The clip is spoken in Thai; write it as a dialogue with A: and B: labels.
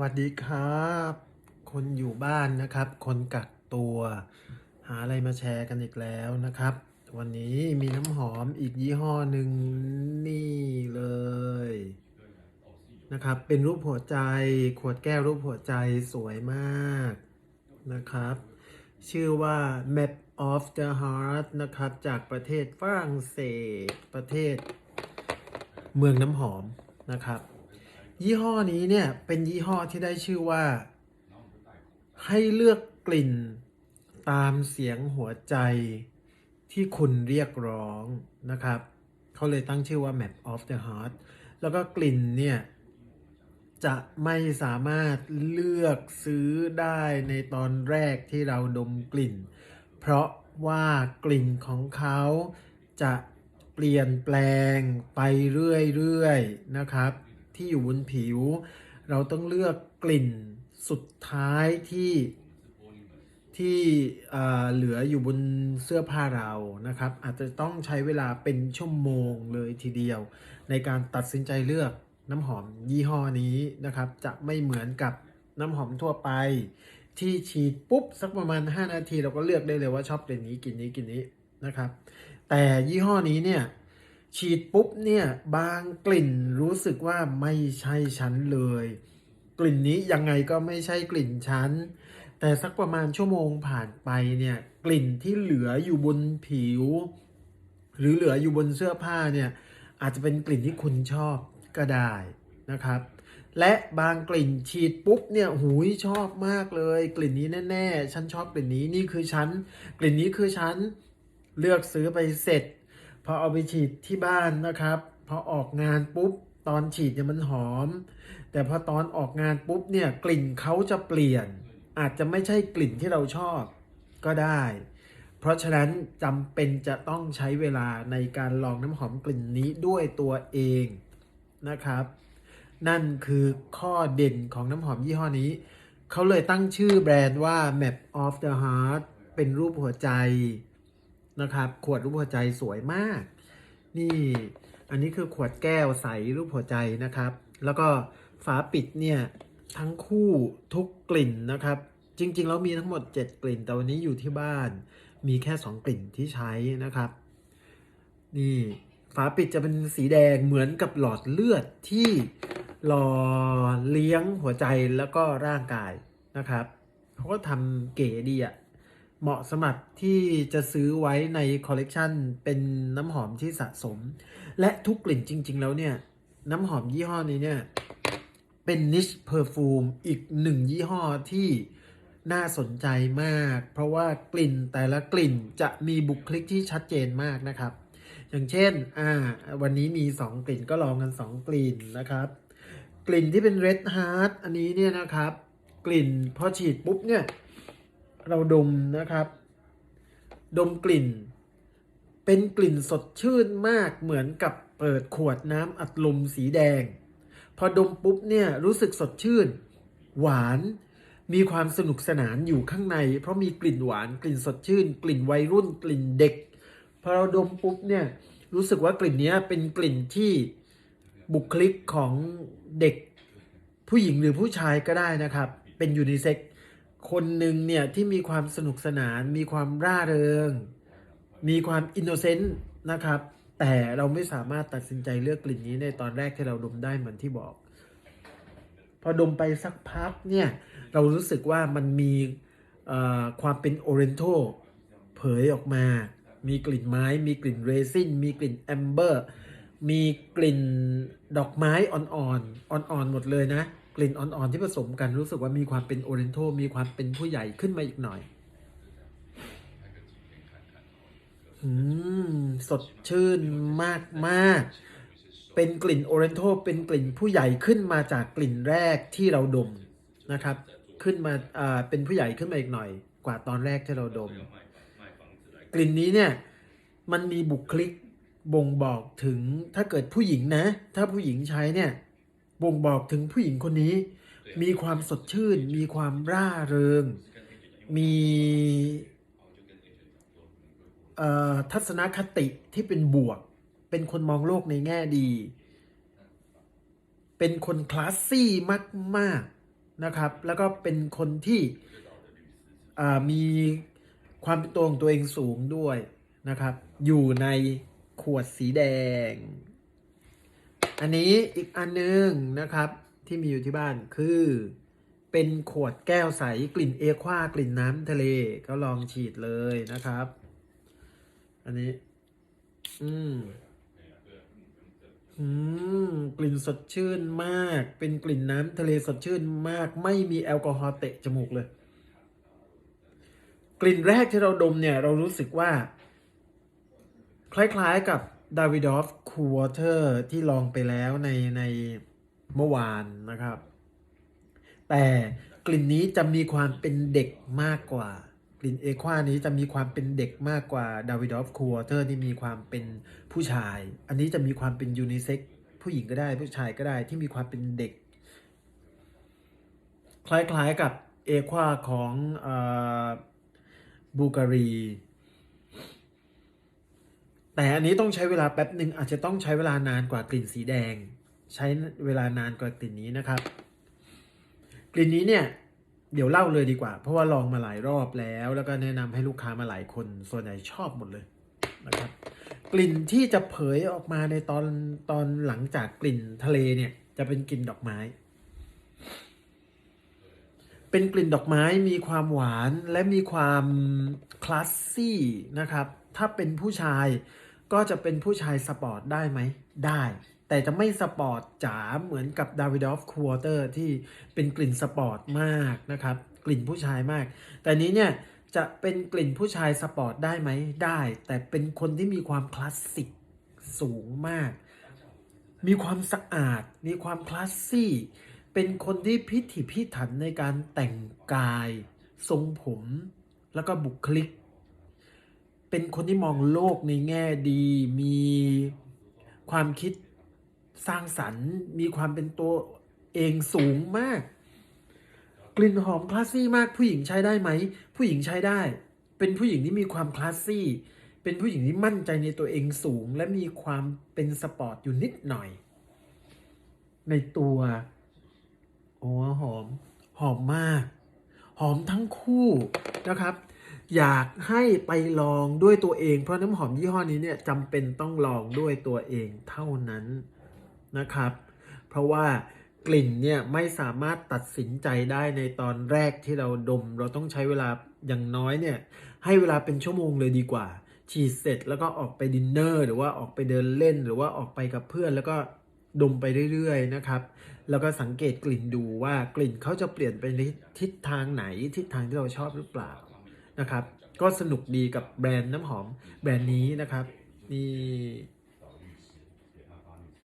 A: วัสดีครับ คนอยู่บ้านนะครับ คนกักตัว หาอะไรมาแชร์กันอีกแล้วนะครับ วันนี้มีน้ำหอมอีกยี่ห้อหนึ่งนี่เลยนะครับ เป็นรูปหัวใจ ขวดแก้วรูปหัวใจสวยมากนะครับ ชื่อว่า Map of the Heart นะครับ จากประเทศฝรั่งเศสประเทศเมืองน้ำหอมนะครับ ยี่ห้อนี้เนี่ยเป็นยี่ห้อที่ได้ชื่อว่า ให้เลือกกลิ่นตามเสียงหัวใจที่คุณเรียกร้องนะครับ เขาเลยตั้งชื่อว่า Map of the Heart แล้วก็กลิ่นเนี่ย จะไม่สามารถเลือกซื้อได้ในตอนแรกที่เราดมกลิ่น เพราะว่ากลิ่นของเขาจะเปลี่ยนแปลงไปเรื่อยๆนะครับ ที่อยู่บนผิว เราต้องเลือกกลิ่นสุดท้ายที่ที่เหลืออยู่บนเสื้อผ้าเรานะครับ อาจจะต้องใช้เวลาเป็นชั่วโมงเลยทีเดียว ในการตัดสินใจเลือกน้ำหอมยี่ห้อนี้นะครับ จะไม่เหมือนกับน้ำหอมทั่วไป ที่ฉีดปุ๊บสักประมาณ 5 นาทีเราก็เลือกได้เลยว่าชอบกลิ่นนี้กลิ่นนี้กลิ่นนี้นะครับ แต่ยี่ห้อนี้เนี่ย ฉีดปุ๊บเนี่ยบางกลิ่นรู้สึกว่าไม่ใช่ฉันเลย กลิ่นนี้ยังไงก็ไม่ใช่กลิ่นฉัน แต่สักประมาณชั่วโมงผ่านไปเนี่ยกลิ่นที่เหลืออยู่บนผิว หรือเหลืออยู่บนเสื้อผ้าเนี่ยอาจจะเป็นกลิ่นที่คุณชอบก็ได้นะครับ และบางกลิ่นฉีดปุ๊บเนี่ยหูยชอบมากเลย กลิ่นนี้แน่ ๆ ฉันชอบกลิ่นนี้นี่คือฉัน กลิ่นนี้คือฉันเลือกซื้อไปเสร็จ พอเอาไปฉีดที่บ้านนะครับ พอออกงานปุ๊บตอนฉีดเนี่ยมันหอม แต่พอตอนออกงานปุ๊บเนี่ยกลิ่นเขาจะเปลี่ยน อาจจะไม่ใช่กลิ่นที่เราชอบก็ได้ เพราะฉะนั้นจำเป็นจะต้องใช้เวลาในการลองน้ำหอมกลิ่นนี้ด้วยตัวเองนะครับ นั่นคือข้อเด่นของน้ำหอมยี่ห้อนี้ เขาเลยตั้งชื่อแบรนด์ว่า Map of the Heart เป็นรูปหัวใจ นะครับ ขวดรูปหัวใจสวยมาก นี่อันนี้คือขวดแก้วใสรูปหัวใจนะครับ แล้วก็ฝาปิดเนี่ยทั้งคู่ทุกกลิ่นนะครับ จริงๆแล้วมีทั้งหมด 7 กลิ่น แต่วันนี้อยู่ที่บ้านมีแค่ 2 กลิ่นที่ใช้นะครับ นี่ฝาปิดจะเป็นสีแดงเหมือนกับหลอดเลือดที่หล่อเลี้ยงหัวใจแล้วก็ร่างกายนะครับเขาก็ทำเก๋ดีอะ เหมาะสำหรับที่จะซื้อไว้ในคอลเลกชันเป็นน้ำหอมที่สะสม และทุกกลิ่นจริง ๆ แล้วเนี่ย น้ำหอมยี่ห้อนี้เนี่ย เป็นนิชเพอร์ฟูมอีกหนึ่งยี่ห้อที่น่าสนใจมาก เพราะว่ากลิ่นแต่ละกลิ่นจะมีบุคลิกที่ชัดเจนมากนะครับ อย่างเช่น อ่า วันนี้มี 2 กลิ่นก็ลองกัน 2 กลิ่นนะครับ กลิ่นที่เป็น Red Heart อันนี้เนี่ยนะครับ กลิ่นพอฉีดปุ๊บเนี่ย เราดมนะครับ ดมกลิ่น เป็นกลิ่นสดชื่นมากเหมือนกับเปิดขวดน้ำอัดลมสีแดง พอดมปุ๊บเนี่ยรู้สึกสดชื่น หวานมีความสนุกสนานอยู่ข้างใน เพราะมีกลิ่นหวานกลิ่นสดชื่น กลิ่นวัยรุ่น กลิ่นเด็ก พอเราดมปุ๊บเนี่ยรู้สึกว่ากลิ่นนี้เป็นกลิ่นที่บุคลิกของเด็ก ผู้หญิงหรือผู้ชายก็ได้นะครับ เป็นยูนิเซ็ก คนหนึ่งเนี่ยที่มีความสนุกสนาน มีความร่าเริง มีความอินโนเซนต์นะครับ แต่เราไม่สามารถตัดสินใจเลือกกลิ่นนี้ในตอนแรกที่เราดมได้เหมือนที่บอก พอดมไปสักพักเนี่ยเรารู้สึกว่ามันมีความเป็นโอเรน t a l เผยออกมา มีกลิ่นไม้ มีกลิ่นเรซิน มีกลิ่นแอมเบอร์ มีกลิ่นดอกไม้อ่อนๆ อ่อนๆ หมดเลยนะ กลิ่นอ่อนๆที่ผสมกันรู้สึกว่ามีความเป็นโอเรน t a l มีความเป็นผู้ใหญ่ขึ้นมาอีกหน่อย อืม สดชื่นมากมากๆเป็นกลิ่นโอเรน t a l เป็นกลิ่นผู้ใหญ่ขึ้นมาจากกลิ่นแรกที่เราดมนะครับ ขึ้นมาอ่าเป็นผู้ใหญ่ขึ้นมาอีกหน่อย กว่าตอนแรกที่เราดม กลิ่นนี้เนี่ย มันมีบุคลิกบ่งบอกถึงถ้าเกิดผู้หญิงนะ ถ้าผู้หญิงใช้เนี่ย บ่งบอกถึงผู้หญิงคนนี้ มีความสดชื่น มีความร่าเริง มีทัศนคติที่เป็นบวก เป็นคนมองโลกในแง่ดี เป็นคนคลาสซี่มากๆนะครับ แล้วก็เป็นคนที่มีความเป็นตัวของตัวเองสูงด้วยนะครับ อยู่ในขวดสีแดง อันนี้อีกอันหนึงนะครับที่มีอยู่ที่บ้านคือเป็นขวดแก้วใสกลิ่นเอควากลิ่นน้ำทะเลก็ลองฉีดเลยนะครับ อันนี้ อืมอืมกลิ่นสดชื่นมาก เป็นกลิ่นน้ำทะเลสดชื่นมาก ไม่มีแอลกอฮอล์เตะจมูกเลย กลิ่นแรกที่เราดมเนี่ย เรารู้สึกว่า คล้ายๆกับดาวิดอฟ คูวอเตอร์ที่ลองไปแล้วในในเมื่อวานนะครับ แต่กลิ่นนี้จะมีความเป็นเด็กมากกว่า กลิ่นเอควานี้จะมีความเป็นเด็กมากกว่าดาวิดอฟคูวอเตอร์ที่มีความเป็นผู้ชาย อันนี้จะมีความเป็นยูนิเซ็กผู้หญิงก็ได้ผู้ชายก็ได้ที่มีความเป็นเด็ก คล้ายๆกับเอควาของบูการี แต่อันนี้ต้องใช้เวลาแป๊บหนึ่งอาจจะต้องใช้เวลานานกว่ากลิ่นสีแดง ใช้เวลานานกว่ากลิ่นนี้นะครับ กลิ่นนี้เนี่ยเดี๋ยวเล่าเลยดีกว่า เพราะว่าลองมาหลายรอบแล้ว แล้วก็แนะนำให้ลูกค้ามาหลายคนส่วนใหญ่ชอบหมดเลยนะครับ กลิ่นที่จะเผยออกมาในตอนตอนหลังจากกลิ่นทะเลเนี่ย จะเป็นกลิ่นดอกไม้ เป็นกลิ่นดอกไม้มีความหวานและมีความคลาสซี่นะครับ ถ้าเป็นผู้ชาย ก็จะเป็นผู้ชายสปอร์ตได้ไหม ได้ แต่จะไม่สปอร์ตจ๋าเหมือนกับดาวิดอฟควอเตอร์ที่เป็นกลิ่นสปอร์ตมากนะครับ กลิ่นผู้ชายมาก แต่นี้เนี่ยจะเป็นกลิ่นผู้ชายสปอร์ตได้ไหมได้ แต่เป็นคนที่มีความคลาสสิกสูงมาก มีความสะอาด มีความคลาสซี่ เป็นคนที่พิถีพิถันในการแต่งกาย ทรงผม แล้วก็บุคลิก เป็นคนที่มองโลกในแง่ดี มีความคิดสร้างสรรค์ มีความเป็นตัวเองสูงมาก กลิ่นหอมคลาสซี่มากผู้หญิงใช้ได้ไหม ผู้หญิงใช้ได้ เป็นผู้หญิงที่มีความคลาสซี่ เป็นผู้หญิงที่มั่นใจในตัวเองสูง และมีความเป็นสปอร์ตอยู่นิดหน่อย ในตัว โอ้หอม หอมมาก หอมทั้งคู่นะครับ อยากให้ไปลองด้วยตัวเอง เพราะน้ำหอมยี่ห้อนี้เนี่ยจำเป็นต้องลองด้วยตัวเองเท่านั้นนะครับ เพราะว่ากลิ่นเนี่ยไม่สามารถตัดสินใจได้ในตอนแรกที่เราดม เราต้องใช้เวลาอย่างน้อยเนี่ยให้เวลาเป็นชั่วโมงเลยดีกว่า ฉีดเสร็จแล้วก็ออกไปดินเนอร์หรือว่าออกไปเดินเล่นหรือว่าออกไปกับเพื่อนแล้วก็ดมไปเรื่อยๆนะครับ แล้วก็สังเกตกลิ่นดูว่ากลิ่นเขาจะเปลี่ยนไปในทิศทางไหนทิศทางที่เราชอบหรือเปล่า นะครับ ก็สนุกดีกับแบรนด์น้ำหอมแบรนด์นี้นะครับนี่